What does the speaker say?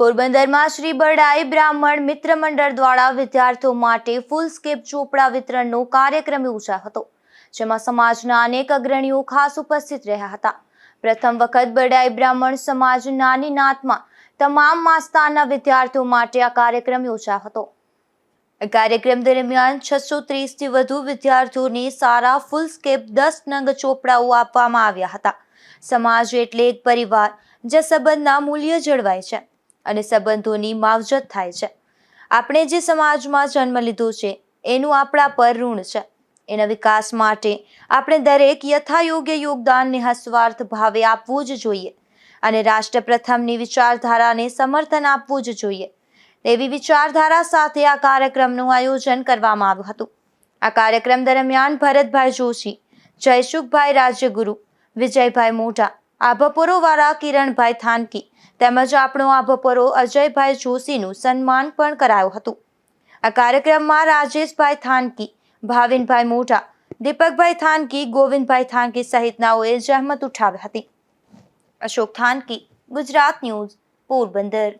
પોરબંદરમાં શ્રી બરડાઈ બ્રાહ્મણ મિત્ર મંડળ દ્વારા વિદ્યાર્થીઓ માટે ફૂલ સ્કેપ ચોપડા વિતરણનો કાર્યક્રમ યોજાયો હતો, જેમાં સમાજના અનેક અગ્રણીઓ ખાસ ઉપસ્થિત રહ્યા હતા. પ્રથમ વખત બરડાઈ બ્રાહ્મણ સમાજ નાની નાતમાં તમામ માસ્તાના વિદ્યાર્થીઓ માટે આ કાર્યક્રમ યોજાયો હતો. આ કાર્યક્રમ દરમિયાન છસો ત્રીસથી વધુ વિદ્યાર્થીઓને સારા ફૂલ સ્કેપ દસ નંગ ચોપડાઓ આપવામાં આવ્યા હતા. સમાજ એટલે એક પરિવાર, જે સંબંધના મૂલ્ય જળવાય છે. અને સંબંધોની માવજત થાય છે. આપણે જે સમાજમાં જન્મ લીધો છે, એનું આપણા પર ઋણ છે. એના વિકાસ માટે આપણે દરેક યથાયોગ્ય યોગદાન હસ્વાર્થ ભાવે આપવું જ જોઈએ અને રાષ્ટ્ર પ્રથમની વિચારધારાને સમર્થન આપવું જ જોઈએ. એવી વિચારધારા સાથે આ કાર્યક્રમનું આયોજન કરવામાં આવ્યું હતું. આ કાર્યક્રમ દરમિયાન ભરતભાઈ જોશી, જયસુખભાઈ રાજ્યગુરુ, વિજયભાઈ મોઢા આભપોરોવાળા કિરણભાઈ થાનકી તેમજ આપણો આભપોરો અજયભાઈ જોશીનું સન્માન પણ કરાયું હતું. આ કાર્યક્રમમાં રાજેશભાઈ થાનકી, ભાવિનભાઈ મોઢા, દીપકભાઈ થાનકી, ગોવિંદભાઈ થાનકી સહિતનાઓએ જહેમત ઉઠાવી હતી. અશોક થાનકી, ગુજરાત ન્યૂઝ, પોરબંદર.